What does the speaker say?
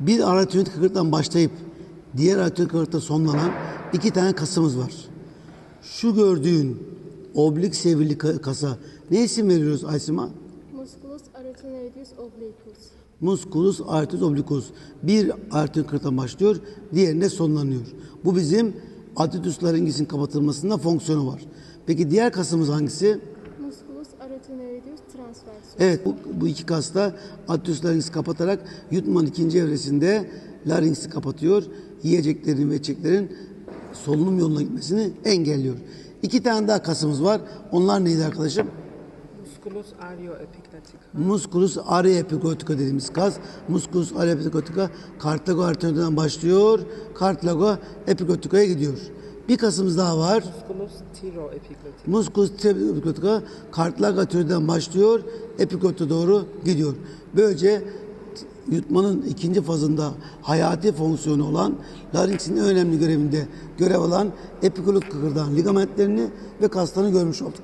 Bir arterioid kıkırttan başlayıp diğer arterioid kıkırtta sonlanan iki tane kasımız var. Şu gördüğün oblik sevirli ka- kasa ne isim veriyoruz Aysima? Musculus aretinarius obliquus. Musculus arterius obliquus. Bir arterioid kıkırttan başlıyor, diğerinde sonlanıyor. Bu bizim adductus laryngis'in kapatılmasında fonksiyonu var. Peki diğer kasımız hangisi? Transversus. Evet bu, bu iki kasta adductus laryngis kapatarak yutmanın ikinci evresinde laryngsi kapatıyor. Yiyeceklerin ve içeceklerin solunum yoluna gitmesini engelliyor. İki tane daha kasımız var. Onlar neydi arkadaşım? Musculus arioepiglotica. Musculus areoepiglottica dediğimiz kas. Musculus areoepiglottica cartilago arterioidden başlıyor. Cartilago epiglotica'ya gidiyor. Bir kasımız daha var. Musculus. Musculus epiglotica cartilago arterioidden başlıyor. Epiglota doğru gidiyor. Böylece yutmanın ikinci fazında hayati fonksiyonu olan laringsin en önemli görevinde görev alan epiglotik kıkırdağın ligamentlerini ve kaslarını görmüş olduk.